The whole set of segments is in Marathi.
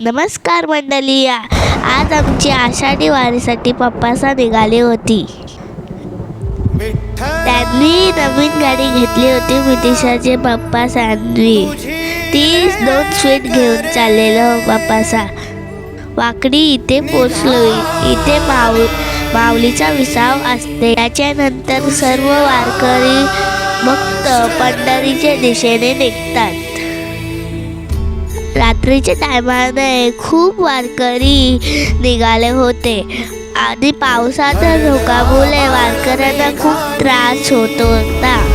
नमस्कार मंडळी. आज आमची आषाढी वारीसाठी पप्पासा निघाली होती. त्यांनी नवीन गाडी घेतली होती मितिशाचे पप्पा सान्वी. ती दोन स्वीट घेऊन चाललेलो पप्पासा. वाकडी इथे पोचलो इथे माऊ माऊलीचा विसाव असते. त्याच्यानंतर सर्व वारकरी भक्त पंढरीच्या दिशेने निघतात. रात्रीच्या टायमाने खूप वारकरी निघाले होते. आणि पावसाच्या धोकामुळे वारकऱ्यांना खूप त्रास होत होता.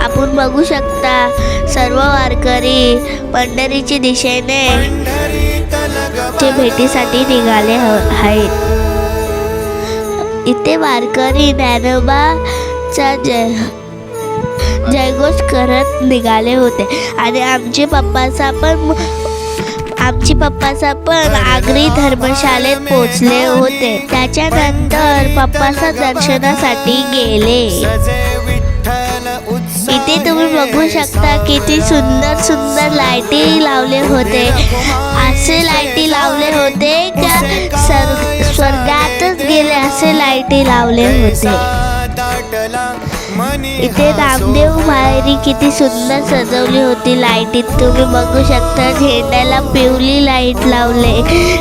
आपण बघू शकता सर्व वारकरी पंढरीच्या दिशेने ते भेटीसाठी निघाले ह- आहेत. इथे वारकरी ज्ञानोबाचा जय जयघोष करत निघाले होते. आणि आमचे पप्पाचा पण आमचे पप्पाचा पण आगरी धर्मशाळेत पोचले होते. त्याच्यानंतर पप्पाचा दर्शनासाठी गेले. इथे तुम्ही बघू शकता किती सुंदर सुंदर लाईटी लावले होते. असे लाईटी लावले होते का सर स्वर्गातच गेले असे लाईटी लावले होते. इथे रामदेव माहेरी किती सुंदर सजवली होती लाईटीत तुम्ही बघू शकता झेंड्याला पिवली लाइट लावले.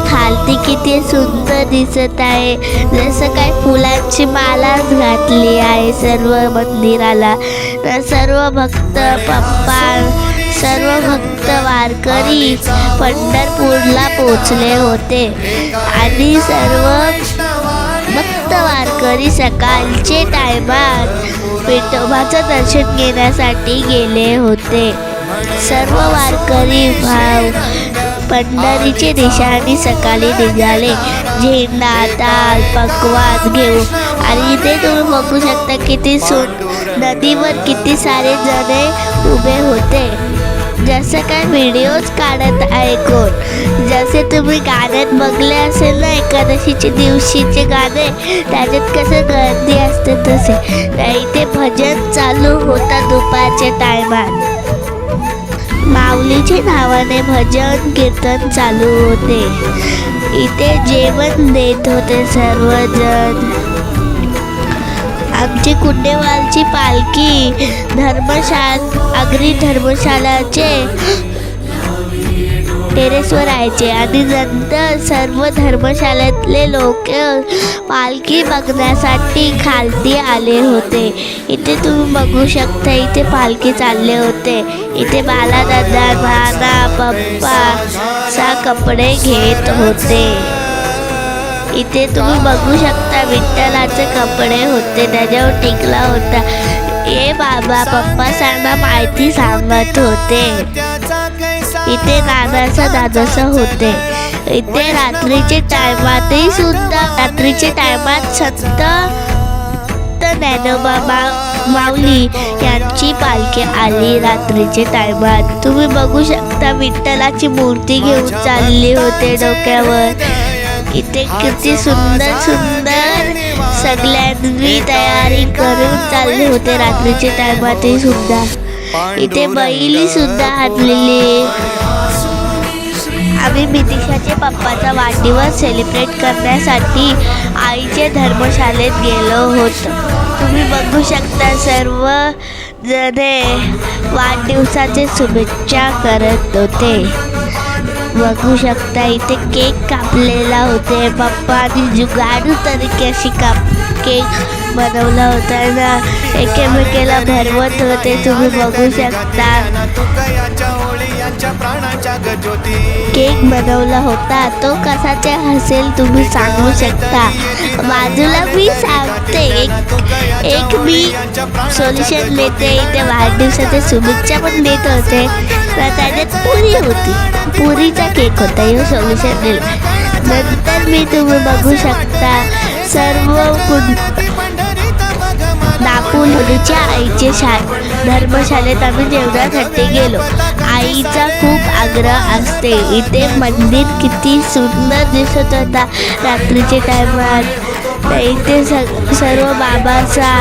खालती किती सुंदर दिसत आहे. जसं काय फुलांची मालाच घातली आहे सर्व मंदिराला. तर सर्व भक्त पप्पा सर्व भक्त वारकरी पंढरपूरला पोचले होते. आणि सर्व वारकरी सकाळचे टायमात विठोबाचं दर्शन घेण्यासाठी गेले होते. सर्व वारकरी भाव. पंढरीचे दिशाने सकाळी निघाले. झेंडा ताल पकवान घेऊ आणि इथे तुम्ही बघू शकता किती सुन नदीवर किती सारे जणे उभे होते. जसं काय व्हिडिओज काढत आहे कोण. जसे तुम्ही गाण्यात बघले असेल ना एकादशीचे दिवशीचे गाणे त्याच्यात कसं गर्दी असते तसे. इथे भजन चालू होता दुपारच्या टायमात माऊलीच्या नावाने भजन कीर्तन चालू होते. इथे जेवण देत होते सर्वजण. आमची कुंडेवालची पालखी धर्मशाळा आगरी धर्मशालाचे टेरेसवर यायचे आणि नंतर सर्व धर्मशाळेतले लोक पालखी बघण्यासाठी खालती आले होते. इथे तुम्ही बघू शकता इथे पालखी चालले होते. इथे बालादादा नाना पप्पा सा कपडे घेत होते. इथे तुम्ही बघू शकता विठ्ठलाचे कपडे होते त्याच्यावर टिकला होता. ए बाबा पप्पा सांगा माहिती सांगत होते. इथे नानाचा दादासा होते. इथे रात्रीचे टायमातही सुद्धा रात्रीच्या टायमात सत्त ज्ञानोबा मा माऊली यांची पालखी आली रात्रीच्या टायमात. तुम्ही बघू शकता विठ्ठलाची मूर्ती घेऊन चालली होते डोक्यावर. इथे किती सुंदर सुंदर सगळ्यांनी तयारी करून चालले होते. रात्रीच्या टायमातही सुद्धा. इथे बैली सुद्धा आणलेली आम्ही मितिशाचे पप्पाचा वाढदिवस सेलिब्रेट करण्यासाठी आईचे धर्मशाळेत गेलो होतो. तुम्ही बघू शकता सर्व जणे वाढदिवसाचे शुभेच्छा करत होते. बघू शकता इथे केक कापलेला होते. पप्पानी जुगाडू तरीक्याशी काप केक बनवला होता ना एकेमेकेला भरवत होते. तुम्ही बघू शकता. केक बनवला होता. तो कसाचा हसेल तुम्ही सांगू शकता. बाजूला मी सांगते. एक मी सोल्युशन देते इथे वाढदिवसाच्या शुभेच्छा पण देत होते. तर त्याच्यात पुरी होती. पुरीचा केक होता हे सोल्युशन दिलं नंतर मी तुम्ही बघू शकता सर्व कुण मुलीच्या आईचे शा धर्मशाळेत आम्ही जेवणासाठी गेलो. आईचा खूप आग्रह असते. इथे मंदिर किती सुंदर दिसत होता. रात्रीच्या टायमात इथे स सर्व बाबाचा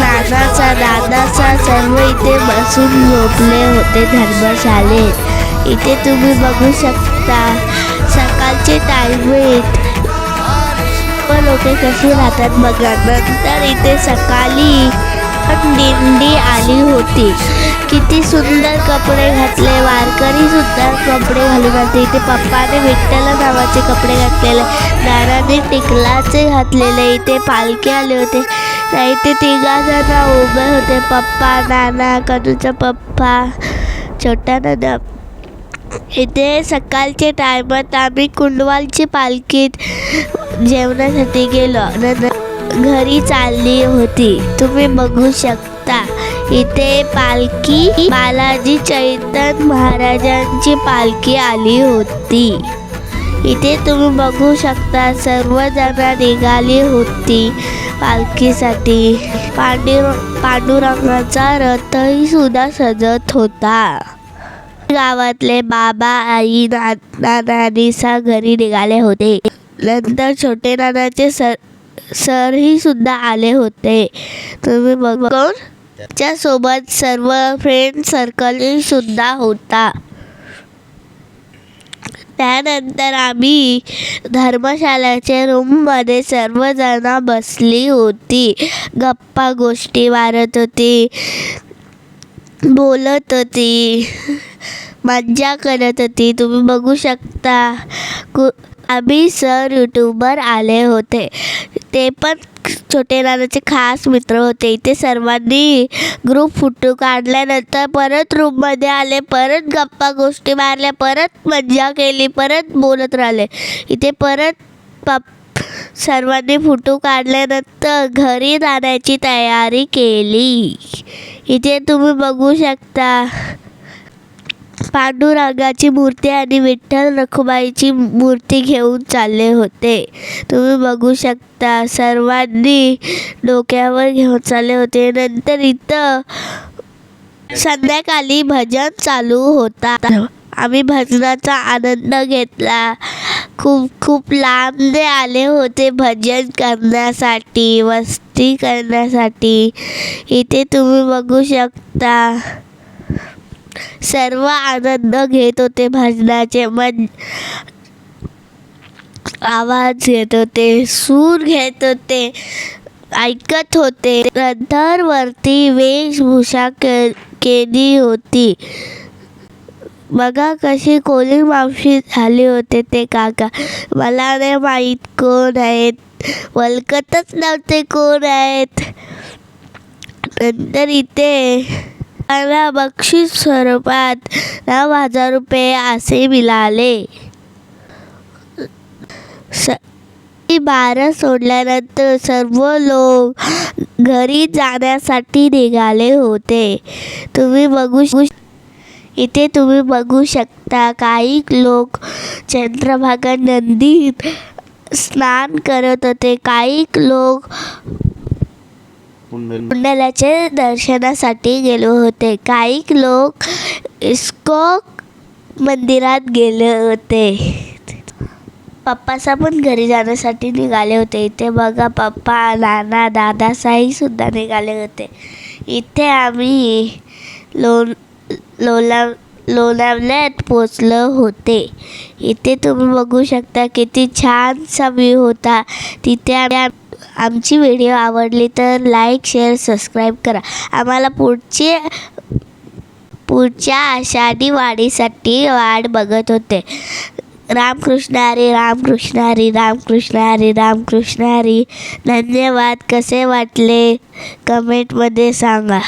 नानाचा दादाचा सर्व इथे बसून झोपले होते धर्मशालेत इथे तुम्ही बघू शकता सकाळचे टाईम आहेत. पण लोक कशी राहतात बघा. नंतर इथे सकाळी पण दिंडी आली होती. किती सुंदर कपडे घातले वारकरी सुंदर कपडे घालून घालते इथे पप्पाने विठ्ठल नावाचे कपडे घातलेले नानाने टिकलाचे घातलेले इथे पालखी आले होते. त्या इथे तिघा जण उभे होते. पप्पा नाना कनूचा पप्पा छोटा नाना. इथे सकाळच्या टायमात आम्ही कुंडवालची पालखीत जेवणासाठी गेलो. नंतर घरी चालली होती. तुम्ही बघू शकता इथे पालखी बालाजी चैतन महाराजांची पालखी आली होती. इथे तुम्ही बघू शकता सर्वजण निघाली होती पालखीसाठी. पांडुर पांडुरंगाचा रथही सुद्धा सजत होता. गावातले बाबा आई नाना नानीसा घरी निघाले होते. नंतर छोटे नानाचे सर सरही सुद्धा आले होते. तुम्ही बघून च्या सोबत सर्व फ्रेंड सर्कलसुद्धा होता. त्यानंतर आम्ही धर्मशाळेच्या रूममध्ये सर्वजण बसली होती. गप्पा गोष्टी मारत होती. बोलत होती. मज्जा करत होती. तुम्ही बघू शकता कु आम्ही सर यूट्यूबर आले होते. ते पण छोटे नानाचे खास मित्र होते. इथे सर्वांनी ग्रुप फोटो काढल्यानंतर परत रूममध्ये आले परत गप्पा गोष्टी मारल्या परत मज्जा केली परत बोलत राहिले. इथे परत पप सर्वांनी फोटो काढल्यानंतर घरी जाण्याची तयारी केली. इथे तुम्ही बघू शकता पांडुरंगाची मूर्ती आणि विठ्ठल रखुमाईची मूर्ती घेऊन चालले होते. तुम्ही बघू शकता सर्वांनी डोक्यावर घेऊन चालले होते. नंतर इथं संध्याकाळी भजन चालू होता. आम्ही भजनाचा आनंद घेतला. खूप खूप लांबने आले होते भजन करण्यासाठी मस्ती करण्यासाठी. इथे तुम्ही बघू शकता. सर्व आनंद घेत होते भजनाचे मन आवाज घेत होते सूर घेत होते ऐकत होते. नंतर वरती वेशभूषा के केली होती. बघा कशी कोली मावशी झाले होते ते काका. मला नाही माहीत कोण आहेत. वलकतच नव्हते कोण आहेत. नंतर इथे मला बक्षीस स्वरूपात नऊ हजार रुपये असे मिळाले. स बारा सोडल्यानंतर सर्व लोक घरी जाण्यासाठी निघाले होते. तुम्ही बघू इथे तुम्ही बघू शकता काही लोक चंद्रभागा नदीत स्नान करत होते. काही लोक कुंडलाचे दर्शनासाठी गेलो होते. काही लोक इस्को मंदिरात गेले होते. पप्पासा पण घरी जाण्यासाठी निघाले होते. इथे बघा पप्पा नाना दादा साई सुद्धा निघाले होते. इथे आम्ही लोण लोला लोणावल्यात पोचलो होते. इथे तुम्ही बघू शकता किती छानसा व्ह्यू होता. तिथे आम्ही आमची व्हिडिओ आवडली तर लाईक शेअर सबस्क्राईब करा. आम्हाला पुढचे पुढच्या आषाढी वाढीसाठी वाट बघत होते. रामकृष्ण हरी रामकृष्ण हरी रामकृष्ण हरी रामकृष्ण हरी. धन्यवाद. कसे वाटले? कमेंटमध्ये सांगा.